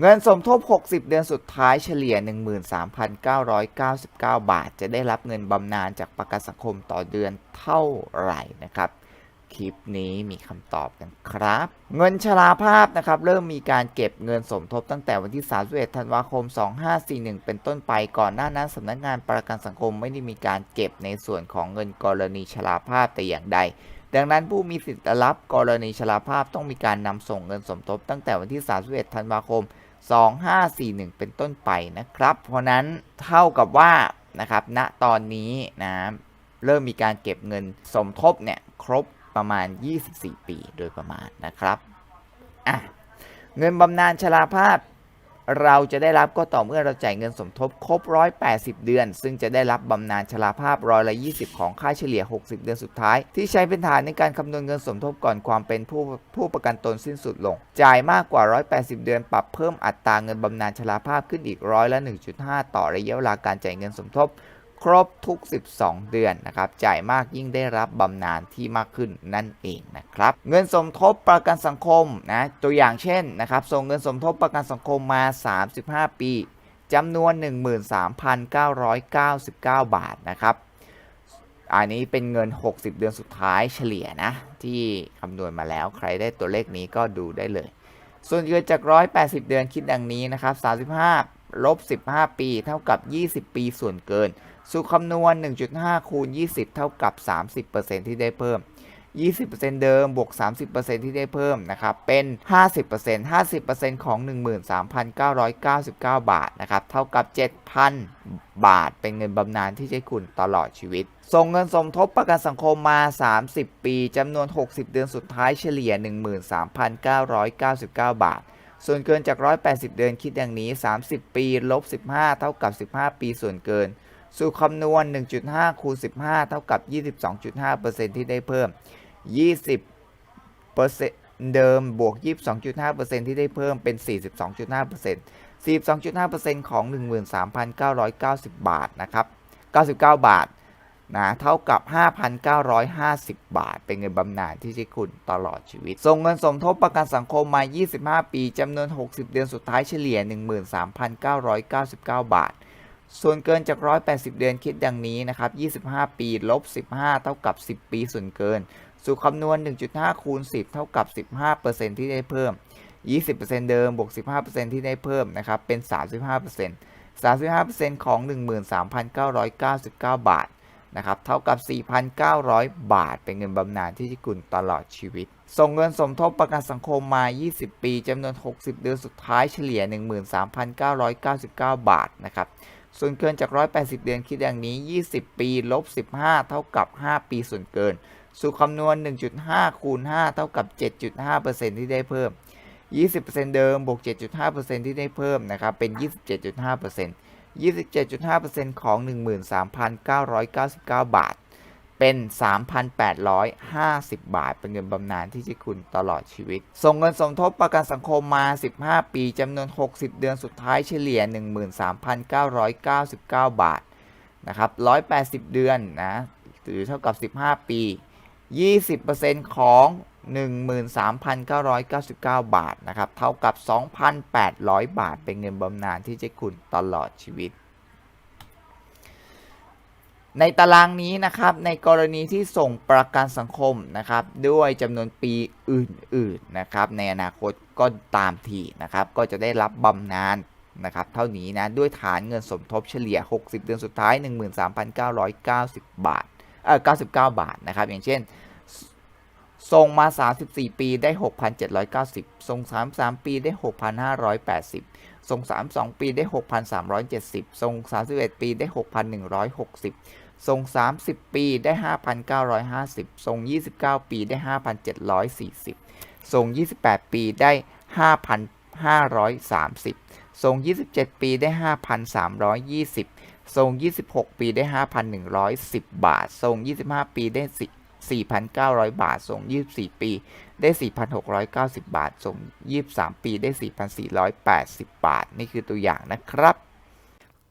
เงินสมทบ 60 เดือนสุดท้ายเฉลี่ย 13,999 บาท จะได้รับเงินบำนาญจากประกันสังคมต่อเดือนเท่าไหร่นะครับ คลิปนี้มีคำตอบกันครับ เงินชราภาพนะครับ เริ่มมีการเก็บเงินสมทบตั้งแต่วันที่ 31 ธันวาคม 2541 เป็นต้นไปก่อนหน้านั้นสำนักงานประกันสังคมไม่ได้มีการเก็บในส่วนของเงินกรณีชราภาพแต่อย่างใดดังนั้นผู้มีสิทธิ์รับกรณีชราภาพต้องมีการนำส่งเงินสมทบตั้งแต่วันที่ 31 ธันวาคม 2541 เป็นต้นไปนะครับ เพราะนั้นเท่ากับว่านะครับณตอนนี้นะเริ่มมีการเก็บเงินสมทบเนี่ยครบประมาณ 24 ปีโดยประมาณนะครับอะเงินบำนาญชราภาพ เราจะได้รับก็ต่อเมื่อเราจ่ายเงินสมทบครบ 180 เดือน ซึ่งจะได้รับบำนาญชราภาพร้อยละ20 ของค่าเฉลี่ย 60 เดือนสุดท้าย ที่ใช้เป็นฐานในการคำนวณเงินสมทบก่อนความเป็นผู้ผู้ประกันตนสิ้นสุดลง จ่ายมากกว่า 180 เดือน ปรับเพิ่มอัตราเงินบำนาญชราภาพขึ้นอีกร้อยละ 1.5 ต่อระยะเวลาการจ่ายเงินสมทบ ครบทุก 12 เดือนนะครับ จ่ายมากยิ่งได้รับบำนาญที่มากขึ้นนั่นเองนะครับ เงินสมทบประกันสังคมนะ ตัวอย่างเช่นนะครับ ส่งเงินสมทบประกันสังคมมา 35 ปีจำนวน 13,999 บาทนะครับ อันนี้เป็นเงิน 60 เดือนสุดท้ายเฉลี่ยนะ ที่คำนวณมาแล้วใครได้ตัวเลขนี้ก็ดูได้เลย ส่วนเกินจาก 180 เดือนคิดดังนี้นะครับ 35 ลบ 15 ปี เท่ากับ 20 ปีส่วนเกิน สูตรคำนวณ 1.5 คูณ 20 เท่ากับ 30%ที่ได้เพิ่ม 20%เดิมบวก 30%ที่ได้เพิ่มนะครับ เป็น 50% 50%ของ 13,999 บาทนะครับ เท่ากับ 7,000 บาท เป็นเงินบำนาญที่ใช้คุณตลอดชีวิต ส่งเงินสมทบประกันสังคมมา 30 ปีจำนวน 60 เดือนสุดท้ายเฉลี่ย 13,999 บาท ส่วนเกินจาก 180 เดือนคิดอย่างนี้ 30 ปี ลบ 15 เท่ากับ 15 ปีส่วนเกิน สูตรคำนวณ 1.5 คูณ 15 เท่ากับ 22.5%ที่ได้เพิ่ม 20%เดิมบวก 22.5%ที่ได้เพิ่มเป็น 42.5% 42.5%ของ 13,990 บาทนะครับ 99 บาทนะเท่ากับ 5,950 บาท เป็นเงินบำนาญที่ใช้คุณตลอดชีวิต ส่งเงินสมทบประกันสังคมมา 25 ปีจำนวน 60 เดือนสุดท้ายเฉลี่ย 13,999 บาท ส่วนเกินจาก 180 เดือนคิดดังนี้นะครับ 25 ปีลบ 15 เท่ากับ 10 ปีส่วนเกิน สู่คำนวณ 1.5 คูณ 10 เท่ากับ 15%ที่ได้เพิ่ม 20%เดิมบวก 15%ที่ได้เพิ่มนะครับ เป็น 35% 35%ของ 13,999 บาทนะครับ เท่ากับ 4,900 บาท เป็นเงินบำนาญที่คุณตลอดชีวิต ส่งเงินสมทบประกันสังคมมา 20 ปีจำนวน 60 เดือนสุดท้ายเฉลี่ย 13,999 บาทนะครับ ส่วนเกินจาก 180 เดือนคิดอย่างนี้ 20 ปีลบ15 เท่ากับ 5 ปีส่วนเกิน สู่คำนวณ 1.5 คูณ 5 เท่ากับ 7.5%ที่ได้เพิ่ม 20%เดิมบวก 7.5%ที่ได้เพิ่มนะครับ เป็น 27.5% 27.5%ของ 13,999 บาท เป็น 3,850 บาท เป็นเงินบำนาญที่จะคุณตลอดชีวิต ส่งเงินสมทบประกันสังคมมา 15 ปีจำนวน 60 เดือนสุดท้ายเฉลี่ย 13,999 บาทนะครับ180 เดือนนะ หรือเท่ากับ 15 ปี 20%ของ 13,999 บาทนะครับ เท่ากับ 2,800 บาท เป็นเงินบำนาญที่จะคุณตลอดชีวิต ในตารางนี้นะครับในกรณีที่ส่งประกันสังคมนะครับ ด้วยจำนวนปีอื่นๆนะครับ ในอนาคตก็ตามทีนะครับ ก็จะได้รับบำนาญนะครับเท่านี้นะด้วยฐานเงินสมทบเฉลี่ย 60 เดือนสุดท้าย 13,990 บาทเอ่อ99 บาทนะครับ อย่างเช่นส่งมา 34 ปีได้ 6,790 ส่ง 33 ปีได้ 6,580 ส่ง 32 ปีได้ 6,370 ส่ง 31 ปีได้ 6,160 ส่ง30 ปีได้ 5,950ส่ง29 ปีได้ 5,740ส่ง28 ปีได้ 5,530ส่ง27 ปีได้ 5,320ส่ง26 ปีได้ 5,110 บาทส่ง25 ปีได้ 4,900 บาทส่ง24 ปีได้ 4,690 บาทส่ง23 ปีได้ 4,480 บาท นี่คือตัวอย่างนะครับ